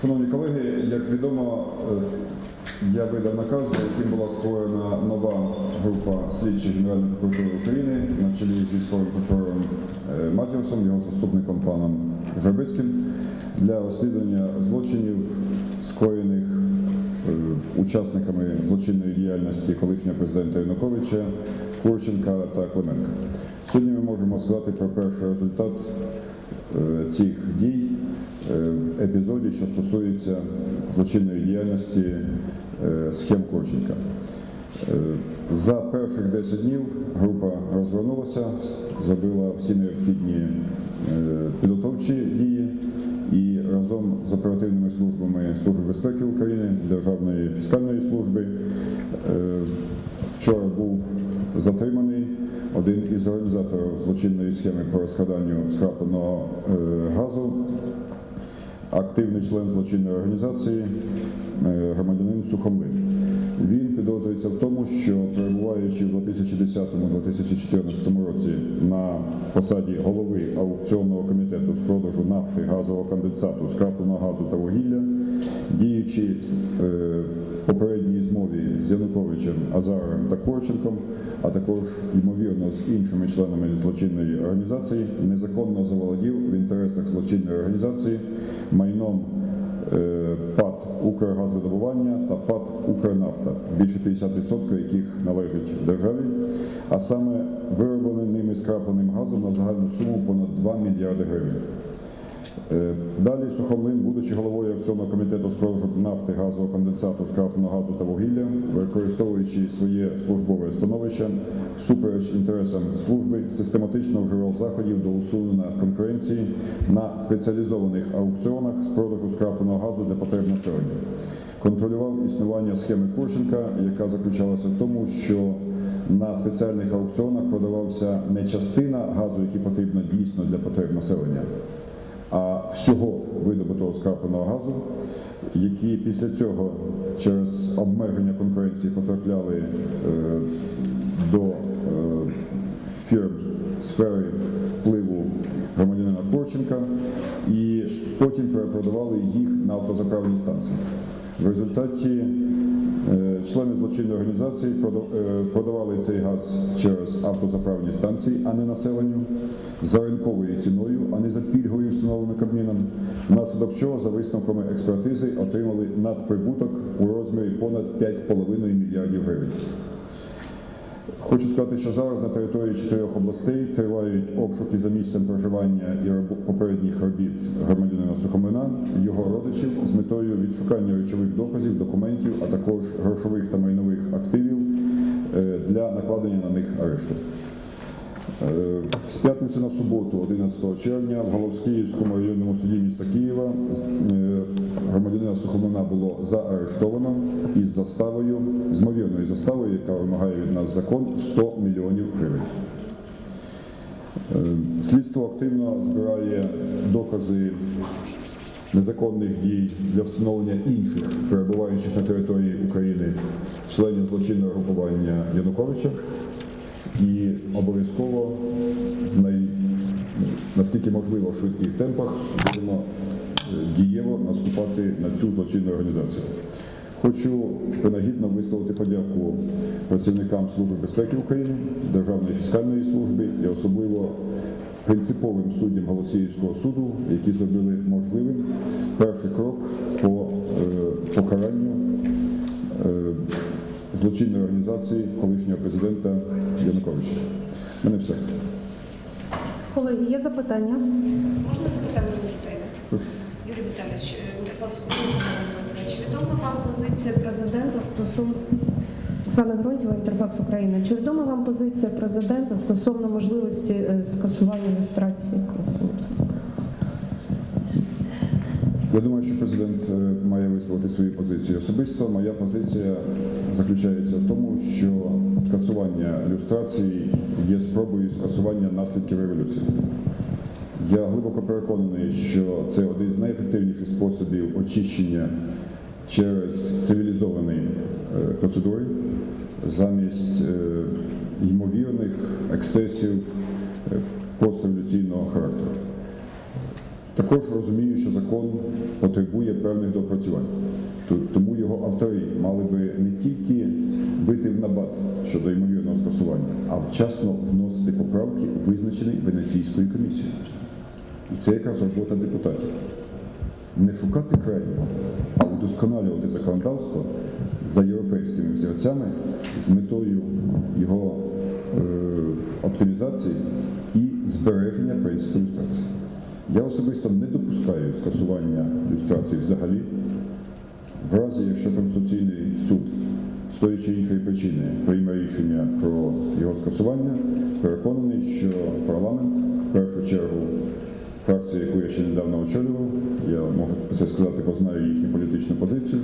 Шановні колеги, як відомо, е, я видав наказ, за яким була створена нова група слідчих Генеральної прокуратури України на чолі з військовим прокурором е, Матіосом, його заступником паном Жабицьким для розслідування злочинів, скоєних е, учасниками злочинної діяльності колишнього президента Януковича, Курченка та Клименка. Сьогодні ми можемо сказати про перший результат цих дій епізоді, що стосується злочинної діяльності е, схем Курченка. Е, За перших 10 днів група розвернулася, зробила всі необхідні е, підготовчі дії і разом з оперативними службами Служби безпеки України, Державної фіскальної служби е, вчора був затриманий один із організаторів злочинної схеми по розкраданню скрапленого е, газу, активний член злочинної організації, е, громадянин Сухомлин. Він підозрюється в тому, що перебуваючи в 2010-2014 році на посаді голови аукціонного комітету з продажу нафти, газового конденсату, скрапленого газу та вугілля, діючи е, попередній змові з Януковичем, Азаром та Корченком, а також ймовірно з іншими членами злочинної організації, незаконно заволодів в інтересах злочинної організації майном е, ПАД «Укргазвидобування» та ПАД «Укрнафта», більше 50% яких належить державі, а саме виробленим ними скрапленим газом на загальну суму понад 2 мільярди гривень. Е, Далі Сухомлин, будучи головою акціонного комітету з продажу нафти, газового конденсату, скрапленого газу та вугілля, використовуючи своє службове становище всупереч інтересам служби, систематично вживав заходів до усунення конкуренції на спеціалізованих аукціонах з продажу скрапленого газу для потреб населення. Контролював існування схеми Курченка, яка заключалася в тому, що на спеціальних аукціонах продавався не частина газу, який потрібно дійсно для потреб населення, а всього видобутого скрапленого газу, які після цього через обмеження конкуренції потрапляли е, до е, фірм сфери впливу громадянина Корченка і потім перепродавали їх на автозаправні станції. В результаті е, члени злочинної організації продавали цей газ через автозаправні станції, а не населенню, за ринковою ціною, а не за пільгою, встановленою Кабміном, внаслідок чого, за висновками експертизи, отримали надприбуток у розмірі понад 5,5 мільярдів гривень. Хочу сказати, що зараз на території чотирьох областей тривають обшуки за місцем проживання і попередніх робіт громадянина Сухомлина, його родичів з метою відшукання речових доказів, документів, а також грошових та майнових активів е, для накладення на них арешту. Е, З п'ятниці на суботу, 11 червня, в Головськиївському районному суді міста Києва е, громадянина Сухомлина було заарештовано із заставою, з ймовірною заставою, яка вимагає від нас закон 100 мільйонів гривень. Е, Слідство активно збирає докази незаконних дій для встановлення інших перебуваючих на території України членів злочинного групування Януковича і обов'язково най, наскільки можливо в швидких темпах будемо е, дієво наступати на цю злочинну організацію. Хочу принагідно висловити подяку працівникам Служби безпеки України, Державної фіскальної служби і особливо принциповим суддям Голосіївського суду, які зробили можливим перший крок по е, покаранню е, злочинної організації колишнього президента Януковича. У мене все. Колеги, є запитання? Можна запитання? Прошу. Юрій Віталійович, Інтерфакс Чи відома вам позиція президента стосовно Оксана Гронтєва, Інтерфакс України. Чи відома вам позиція президента стосовно можливості е, скасування люстрації Конституції? Я думаю, що президент е, має висловити свою позицію особисто. Моя позиція заключається в тому, що скасування люстрації є спробою скасування наслідків революції. Я глибоко переконаний, що це один з найефективніших способів очищення через цивілізовані е, процедури замість е, ймовірних ексцесів постреволюційного характеру. Також розумію, що закон потребує певних допрацювань. Тому його автори мали би не тільки бити в набат щодо ймовірного скасування, а вчасно вносити поправки, визначені Венеційською комісією. І це якраз робота депутатів. Не шукати крайнього, а удосконалювати законодавство за європейськими взірцями з метою його е, оптимізації і збереження принципу люстрації. Я особисто не допускаю скасування люстрації взагалі, в разі, якщо Конституційний суд з тої чи іншої причини прийме рішення про його скасування, переконаний, що парламент, в першу чергу, фракція, яку я ще недавно очолював, я можу це сказати, бо знаю їхню політичну позицію,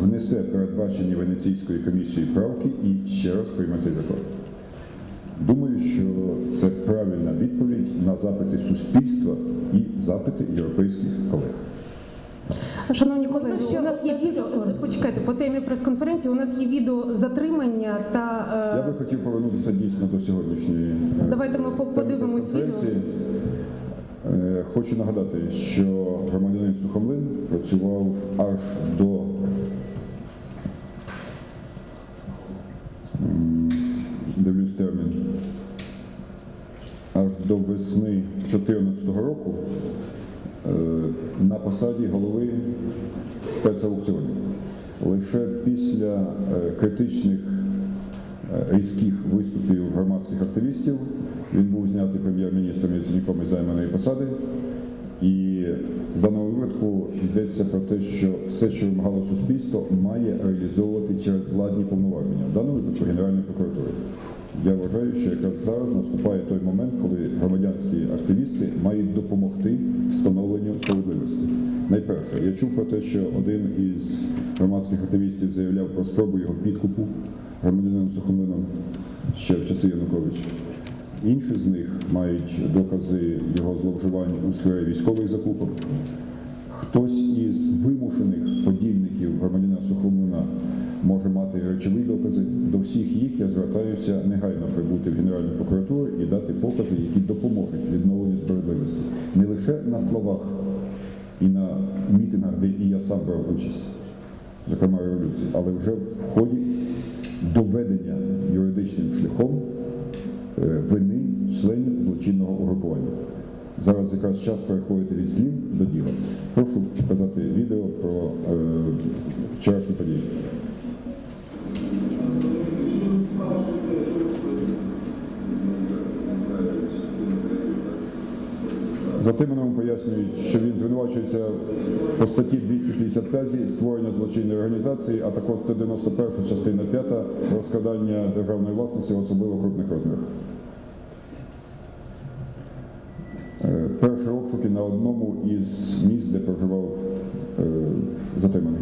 внесе передбачені Венеційською комісією правки і ще раз прийме цей закон. Думаю, що це правильна відповідь на запити суспільства і запити європейських колег. Шановні Можна колеги, ще у нас є відео. почекайте по темі прес-конференції. У нас є відео затримання та Я е, би хотів повернутися дійсно до сьогоднішньої е, Давайте ми по- подивимось прес-конференції. Е, Хочу нагадати, що громадянин Сухомлин працював аж до 2014 року е, на посаді голови спецаукціонів. Лише після е, критичних е, різких виступів громадських активістів він був знятий прем'єр-міністром із займаної посади. І в даному випадку йдеться про те, що все, що вимагало суспільство, має реалізовувати через владні повноваження, в даному випадку Генеральної прокуратури. Я вважаю, що якраз зараз наступає той момент, коли громадянські активісти мають допомогти встановленню справедливості. Найперше, я чув про те, що один із громадських активістів заявляв про спробу його підкупу громадянином Сухомлином ще в часи Януковича. Інші з них мають докази його зловживань у сфері військових закупок. Хтось із вимушених подільників громадянина Сухомлина може мати речові докази. До всіх їх я звертаюся негайно прибути в Генеральну прокуратуру і дати покази, які допоможуть відновленню справедливості. Не лише на словах і на мітингах, де і я сам брав участь, зокрема революції, але вже в ході доведення юридичним шляхом е, вини членів злочинного угрупування. Зараз якраз час переходити від слів до діла. Прошу показати відео про е, вчорашні події. Затриманому пояснюють, що він звинувачується по статті 255 створення злочинної організації, а також 191 частина 5 розкрадання державної власності в особливо крупних розмірах. Е, Перші обшуки на одному із місць, де проживав е, затриманий.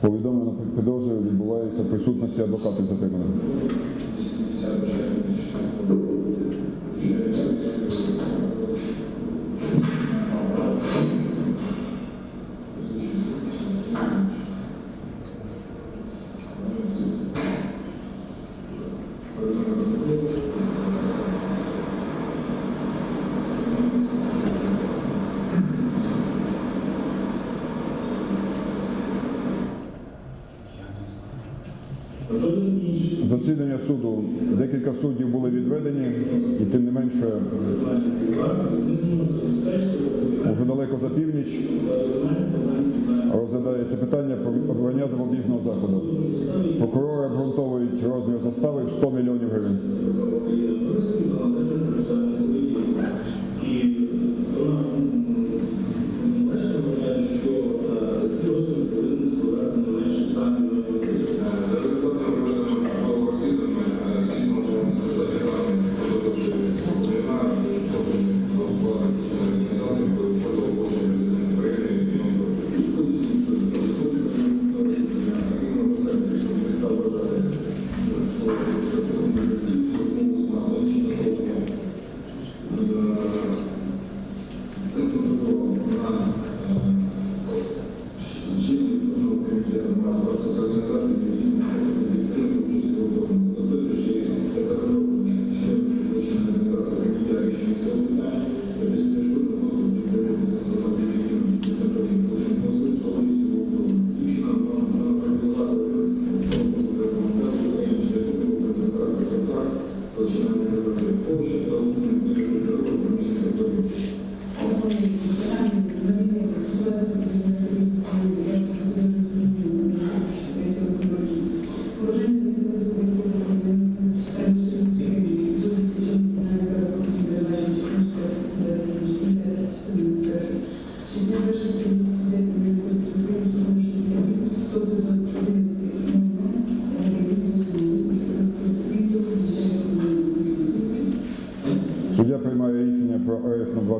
Повідомлено підозрою відбувається в присутності адвокатів затриманих. Засідання суду декілька суддів були відведені, і тим не менше, уже далеко за північ розглядається питання про обрання запобіжного заходу. Прокурори обґрунтовують розмір застави в 100 мільйонів гривень.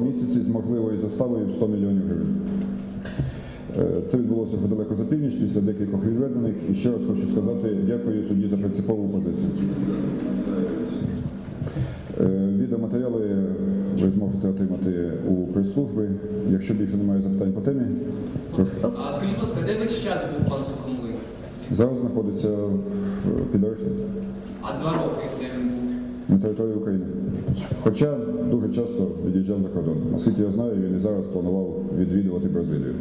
Місяці з можливою заставою в 100 мільйонів гривень. Е, Це відбулося вже далеко за північ після декількох відведених. І ще раз хочу сказати дякую судді за принципову позицію. Е, Відеоматеріали ви зможете отримати у прес-служби. Якщо більше немає запитань по темі, прошу. А скажіть, будь ласка, де весь час був пан Сухомлин? Зараз знаходиться в- під арештом А два роки, де він був? На території України. Хоча дуже часто від'їжджав за кордон. Наскільки я знаю, він і зараз планував відвідувати Бразилію.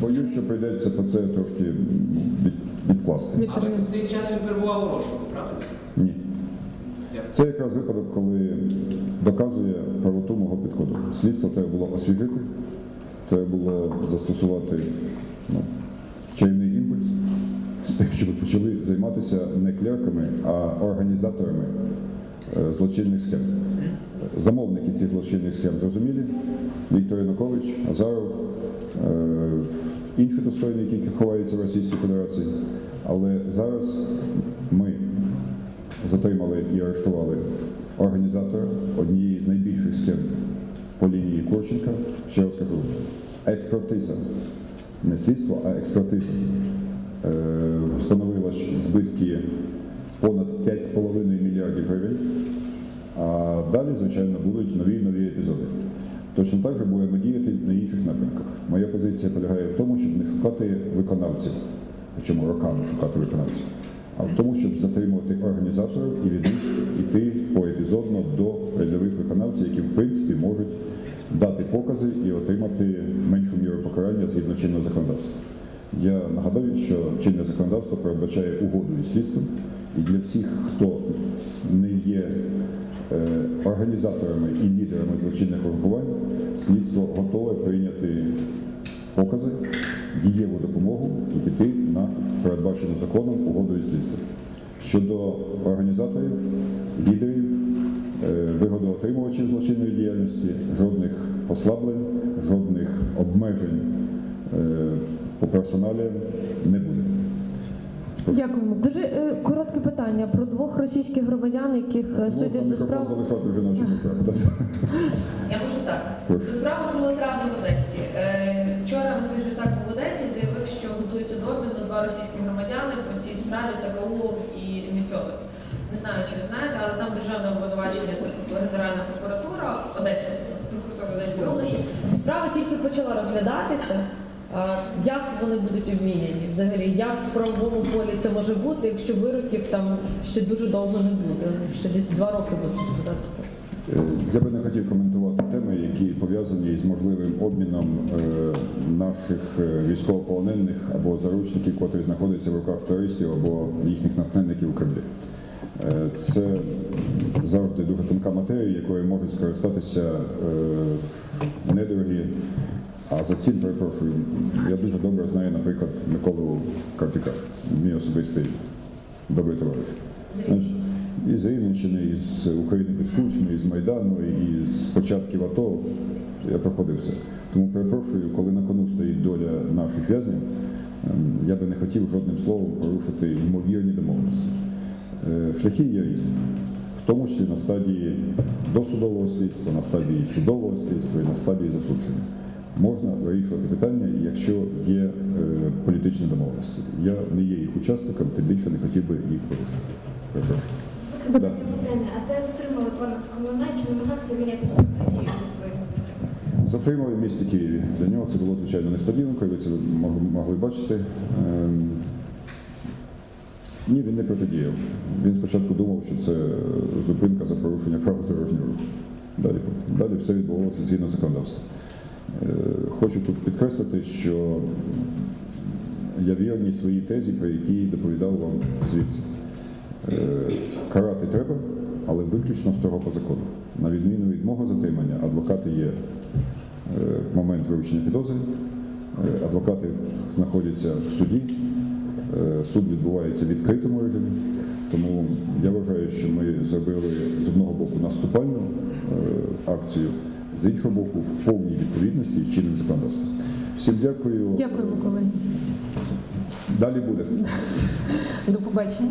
Боюсь, що прийдеться по це трошки від, відкласти. а Віктор ви цей час він перебував у розшуку, правда? Ні. Це якраз випадок, коли доказує правоту мого підходу. Слідство треба було освіжити, треба було застосувати ну, чайний імпульс з тим, щоб почали займатися не клерками, а організаторами злочинних схем. Замовники цих злочинних схем зрозумілі. Віктор Янукович, Азаров, е, інші достойники, які ховаються в Російській Федерації. Але зараз ми затримали і арештували організатора однієї з найбільших схем по лінії Курченка. Ще раз кажу, експертиза, не слідство, а експертиза е, встановила збитки 5,5 мільярдів гривень. А далі, звичайно, будуть нові нові епізоди. Точно так же будемо діяти на інших напрямках. Моя позиція полягає в тому, щоб не шукати виконавців, причому роками шукати виконавців, а в тому, щоб затримувати організаторів і від них йти поепізодно до рядових виконавців, які в принципі можуть дати покази і отримати меншу міру покарання згідно чинного законодавства. Я нагадаю, що чинне законодавство передбачає угоду із слідством, і для всіх, хто не є е, організаторами і лідерами злочинних угрупувань, слідство готове прийняти покази, дієву допомогу і піти на передбачену законом угоду із слідством. Щодо організаторів, лідерів, е, вигодоотримувачів злочинної діяльності, жодних послаблень, жодних обмежень е, по персоналі не буде. Дякуємо. Дуже е, коротке питання про двох російських громадян, яких е, судять за справу. залишати вже на очіках. Я можу так. Прошу. До справи 2 травня в Одесі. Е, Вчора Василь Грицак був в Одесі, заявив, що готується до обміну два російські громадяни по цій справі Сакаулов і Міфьодов. Не знаю, чи ви знаєте, але там державне обвинувачення це Генеральна прокуратура Одеська прокуратура Одеської області. Справа тільки почала розглядатися. А, Як вони будуть обміняні? Взагалі, як в правовому полі це може бути, якщо вироків там ще дуже довго не буде? Ще десь два роки буде розглядатися. Е, Я би не хотів коментувати теми, які пов'язані з можливим обміном е, наших е, військовополонених або заручників, котрі знаходяться в руках терористів або їхніх натхненників у Кремлі. Е, Це завжди дуже тонка матерія, якою можуть скористатися е, недорогі. А за цим перепрошую, я дуже добре знаю, наприклад, Миколу Карпіка, мій особистий добрий товариш. І з Рівненщини, і з України без Кучми, і з Майдану, і з початків АТО я проходив все. Тому перепрошую, коли на кону стоїть доля наших в'язнів, ем, я би не хотів жодним словом порушити ймовірні домовленості. Е, Шляхи є різні, в тому числі на стадії досудового слідства, на стадії судового слідства і на стадії засудження. Можна вирішувати питання, якщо є е, політичні домовленості. Я не є їх учасником, тим більше не хотів би їх порушити. Перепрошую. Да. Питання, а де затримали пана Соколина, чи намагався він якось протидіяти своєму затриманню? Затримали в місті Києві. Для нього це було звичайно несподіванкою, ви це могли бачити. Ем, Ні, він не протидіяв. Він спочатку думав, що це зупинка за порушення правил дорожнього руху. Далі, далі все відбувалося згідно законодавства. Е, Хочу тут підкреслити, що я вірний своїй тезі, про якій доповідав вам звідси. Е, Карати треба, але виключно строго по закону. На відміну від мого затримання, адвокати є е, в момент виручення підозри, е, адвокати знаходяться в суді, е, суд відбувається в відкритому режимі. Тому я вважаю, що ми зробили з одного боку наступальну е, акцію, з іншого боку, в повній відповідності з чинним законодавством. Всім дякую. Дякуємо, колеги. Далі буде. До побачення.